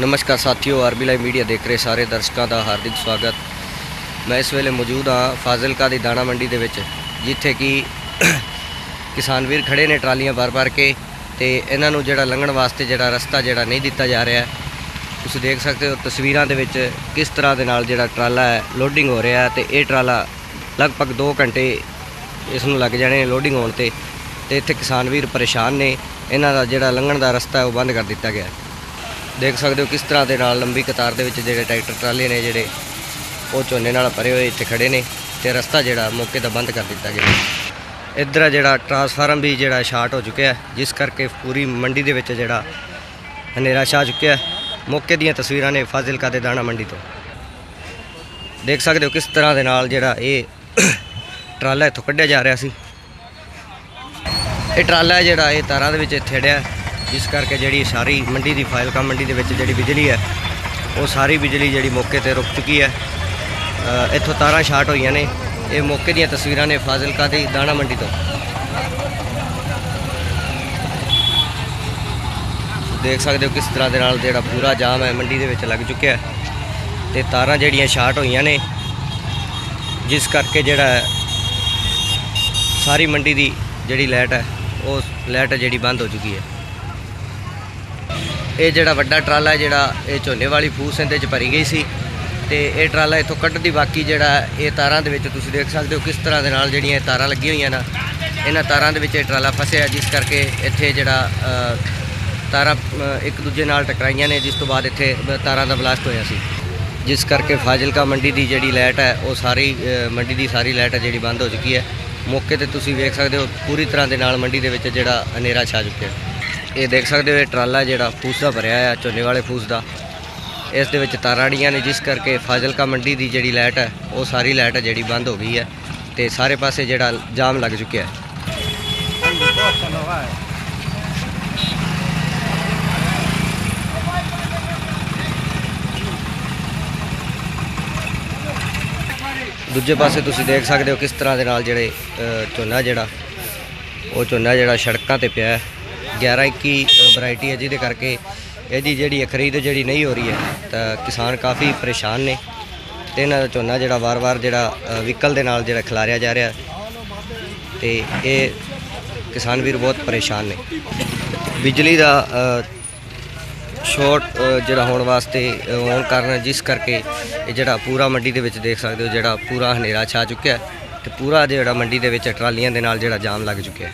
ਨਮਸਕਾਰ ਸਾਥੀਓ, RB live media ਦੇਖ ਰਹੇ ਸਾਰੇ ਦਰਸ਼ਕਾਂ ਦਾ ਹਾਰਦਿਕ ਸਵਾਗਤ। ਮੈਂ ਇਸ ਵੇਲੇ ਮੌਜੂਦ ਹਾਂ ਫਾਜ਼ਿਲਕਾ ਦੀ ਦਾਣਾ ਮੰਡੀ ਦੇ ਵਿੱਚ, ਜਿੱਥੇ ਕਿ ਕਿਸਾਨ ਵੀਰ ਖੜੇ ਨੇ ਟਰਾਲੀਆਂ ਭਰ-ਭਰ ਕੇ ਤੇ ਇਹਨਾਂ ਨੂੰ ਜਿਹੜਾ ਲੰਘਣ ਵਾਸਤੇ ਜਿਹੜਾ ਰਸਤਾ ਜਿਹੜਾ ਨਹੀਂ ਦਿੱਤਾ ਜਾ ਰਿਹਾ। ਤੁਸੀਂ ਦੇਖ ਸਕਦੇ ਹੋ ਤਸਵੀਰਾਂ ਦੇ ਵਿੱਚ ਕਿਸ ਤਰ੍ਹਾਂ ਦੇ ਨਾਲ ਜਿਹੜਾ ਟਰਾਲਾ ਹੈ, ਲੋਡਿੰਗ ਹੋ ਰਿਹਾ ਹੈ ਤੇ ਇਹ ਟਰਾਲਾ ਲਗਭਗ 2 ਘੰਟੇ ਇਸ ਨੂੰ ਲੱਗ ਜਾਣੇ ਲੋਡਿੰਗ ਹੋਣ ਤੇ ਤੇ ਇੱਥੇ ਕਿਸਾਨ ਵੀਰ ਪਰੇਸ਼ਾਨ ਨੇ। ਇਹਨਾਂ ਦਾ ਜਿਹੜਾ ਲੰਘਣ ਦਾ ਰਸਤਾ ਉਹ ਬੰਦ ਕਰ ਦਿੱਤਾ ਗਿਆ ਹੈ। ਦੇਖ ਸਕਦੇ ਹੋ ਕਿਸ ਤਰ੍ਹਾਂ ਦੇ ਨਾਲ ਲੰਬੀ ਕਤਾਰ ਦੇ ਵਿੱਚ ਜਿਹੜੇ ਟਰੈਕਟਰ ਟਰਾਲੇ ਨੇ ਜਿਹੜੇ, ਉਹ ਝੋਨੇ ਨਾਲ ਭਰੇ ਹੋਏ ਇੱਥੇ ਖੜੇ ਨੇ ਤੇ ਰਸਤਾ ਜਿਹੜਾ ਮੌਕੇ ਦਾ ਬੰਦ ਕਰ ਦਿੱਤਾ ਗਿਆ। ਇੱਧਰ ਜਿਹੜਾ ਟਰਾਂਸਫਾਰਮ ਵੀ ਜਿਹੜਾ ਸ਼ਾਰਟ ਹੋ ਚੁੱਕਿਆ ਜਿਸ ਕਰਕੇ ਪੂਰੀ ਮੰਡੀ ਦੇ ਵਿੱਚ ਜਿਹੜਾ ਹਨੇਰਾ ਛਾ ਚੁੱਕਿਆ ਮੌਕੇ ਦੀਆਂ ਤਸਵੀਰਾਂ ਨੇ ਫਾਜ਼ਿਲਕਾ ਦੇ ਦਾਣਾ ਮੰਡੀ ਤੋਂ। ਦੇਖ ਸਕਦੇ ਹੋ ਕਿਸ ਤਰ੍ਹਾਂ ਦੇ ਨਾਲ ਜਿਹੜਾ ਇਹ ਟਰਾਲਾ ਇੱਥੋਂ ਕੱਢਿਆ ਜਾ ਰਿਹਾ ਸੀ। ਇਹ ਟਰਾਲਾ ਜਿਹੜਾ ਇਹ ਤਾਰਾਂ ਦੇ ਵਿੱਚ ਇੱਥੇ ਅੜਿਆ ਜਿਸ ਕਰਕੇ ਜਿਹੜੀ ਸਾਰੀ ਮੰਡੀ ਦੀ ਫਾਜ਼ਿਲਕਾ ਮੰਡੀ ਦੇ ਵਿੱਚ ਜਿਹੜੀ ਬਿਜਲੀ ਹੈ, ਉਹ ਸਾਰੀ ਬਿਜਲੀ ਜਿਹੜੀ ਮੌਕੇ ਤੇ ਰੁਕ ਚੁੱਕੀ ਹੈ। ਇੱਥੋਂ ਤਾਰਾਂ ਸ਼ਾਰਟ ਹੋਈਆਂ ਨੇ। ਇਹ ਮੌਕੇ ਦੀਆਂ ਤਸਵੀਰਾਂ ਨੇ ਫਾਜ਼ਿਲਕਾ ਦੀ ਦਾਣਾ ਮੰਡੀ ਤੋਂ। ਦੇਖ ਸਕਦੇ ਹੋ ਕਿਸ ਤਰ੍ਹਾਂ ਦੇ ਨਾਲ ਜਿਹੜਾ ਪੂਰਾ ਜਾਮ ਹੈ, ਮੰਡੀ ਦੇ ਵਿੱਚ ਲੱਗ ਚੁੱਕਿਆ ਹੈ। ਤੇ ਤਾਰਾਂ ਜਿਹੜੀਆਂ ਸ਼ਾਰਟ ਹੋਈਆਂ ਨੇ, ਜਿਸ ਕਰਕੇ ਜਿਹੜਾ ਸਾਰੀ ਮੰਡੀ ਦੀ ਜਿਹੜੀ ਲਾਈਟ ਹੈ, ਉਹ ਲਾਈਟ ਜਿਹੜੀ ਬੰਦ ਹੋ ਚੁੱਕੀ ਹੈ। ਇਹ ਜਿਹੜਾ ਵੱਡਾ ਟਰਾਲਾ ਹੈ, ਜਿਹੜਾ ਇਹ ਝੋਨੇ ਵਾਲੀ ਫੂਸ ਇਹਦੇ ਚ ਭਰੀ ਗਈ ਸੀ ਤੇ ਇਹ ਟਰਾਲਾ ਇੱਥੋਂ ਕੱਢਦੀ, ਬਾਕੀ ਜਿਹੜਾ ਇਹ ਤਾਰਾਂ ਦੇ ਵਿੱਚ ਤੁਸੀਂ ਦੇਖ ਸਕਦੇ ਹੋ ਕਿਸ ਤਰ੍ਹਾਂ ਦੇ ਨਾਲ ਜਿਹੜੀਆਂ ਇਹ ਤਾਰਾਂ ਲੱਗੀਆਂ ਹੋਈਆਂ ਨਾ, ਇਹਨਾਂ ਤਾਰਾਂ ਦੇ ਵਿੱਚ ਇਹ ਟਰਾਲਾ ਫਸਿਆ, ਜਿਸ ਕਰਕੇ ਇੱਥੇ ਜਿਹੜਾ ਤਾਰਾਂ ਇੱਕ ਦੂਜੇ ਨਾਲ ਟਕਰਾਈਆਂ ਨੇ, ਜਿਸ ਤੋਂ ਬਾਅਦ ਇੱਥੇ ਤਾਰਾਂ ਦਾ ਬਲਾਸਟ ਹੋਇਆ ਸੀ। ਜਿਸ ਕਰਕੇ ਫਾਜ਼ਿਲਕਾ ਮੰਡੀ ਦੀ ਜਿਹੜੀ ਲਾਈਟ ਹੈ, ਉਹ ਸਾਰੀ ਮੰਡੀ ਦੀ ਸਾਰੀ ਲਾਈਟ ਹੈ, ਜਿਹੜੀ ਬੰਦ ਹੋ ਚੁੱਕੀ ਹੈ। ਮੌਕੇ ਤੇ ਤੁਸੀਂ ਵੇਖ ਸਕਦੇ ਹੋ, ਪੂਰੀ ਤਰ੍ਹਾਂ ਦੇ ਨਾਲ ਮੰਡੀ ਦੇ ਵਿੱਚ ਜਿਹੜਾ ਹਨੇਰਾ ਛਾ ਚੁੱਕਿਆ। ਇਹ ਦੇਖ ਸਕਦੇ ਹੋ ਇਹ ਟਰਾਲਾ ਜਿਹੜਾ ਫੂਸ ਦਾ ਭਰਿਆ ਹੈ ਝੋਨੇ ਵਾਲੇ ਫੂਸ ਦਾ। ਇਸ ਦੇ ਵਿੱਚ ਤਾਰਾਂ ਅੜੀਆਂ ਨੇ, ਜਿਸ ਕਰਕੇ ਫਾਜ਼ਿਲਕਾ ਮੰਡੀ ਦੀ ਜਿਹੜੀ ਲਾਈਟ ਹੈ, ਉਹ ਸਾਰੀ ਲਾਈਟ ਹੈ ਜਿਹੜੀ ਬੰਦ ਹੋ ਗਈ ਹੈ ਤੇ ਸਾਰੇ ਪਾਸੇ ਜਿਹੜਾ ਜਾਮ ਲੱਗ ਚੁੱਕਿਆ ਹੈ। ਦੂਜੇ ਪਾਸੇ ਤੁਸੀਂ ਦੇਖ ਸਕਦੇ ਹੋ ਕਿਸ ਤਰ੍ਹਾਂ ਦੇ ਨਾਲ ਜਿਹੜੇ ਝੋਨਾ ਜਿਹੜਾ, ਉਹ ਝੋਨਾ ਜਿਹੜਾ ਸੜਕਾਂ ਤੇ ਪਿਆ ਹੈ। 11 21 ਵੈਰਾਈਟੀ ਹੈ ਜਿਹਦੇ ਕਰਕੇ ਇਹਦੀ ਜਿਹੜੀ ਹੈ ਖਰੀਦ ਜਿਹੜੀ ਨਹੀਂ ਹੋ ਰਹੀ ਹੈ ਤਾਂ ਕਿਸਾਨ ਕਾਫੀ ਪਰੇਸ਼ਾਨ ਨੇ ਤੇ ਇਹਨਾਂ ਦਾ ਝੋਨਾ ਜਿਹੜਾ ਵਾਰ-ਵਾਰ ਜਿਹੜਾ ਵਹੀਕਲ ਦੇ ਨਾਲ ਜਿਹੜਾ ਖਿਲਾਰਿਆ ਜਾ ਰਿਹਾ। ਤੇ ਇਹ ਕਿਸਾਨ ਵੀਰ ਬਹੁਤ ਪਰੇਸ਼ਾਨ ਨੇ। ਬਿਜਲੀ ਦਾ ਅ, ਸ਼ਾਰਟ ਜਿਹੜਾ ਹੋਣ ਵਾਸਤੇ ਹੋਣ ਕਾਰਨ ਜਿਸ ਕਰਕੇ ਇਹ ਜਿਹੜਾ ਪੂਰਾ ਮੰਡੀ ਦੇ ਵਿੱਚ ਦੇਖ ਸਕਦੇ ਹੋ ਜਿਹੜਾ ਪੂਰਾ ਹਨੇਰਾ ਛਾ ਚੁੱਕਿਆ ਹੈ ਤੇ ਪੂਰਾ ਜਿਹੜਾ ਮੰਡੀ ਦੇ ਵਿੱਚ ਟਰਾਲੀਆਂ ਦੇ ਨਾਲ ਜਿਹੜਾ ਜਾਮ ਲੱਗ ਚੁੱਕਿਆ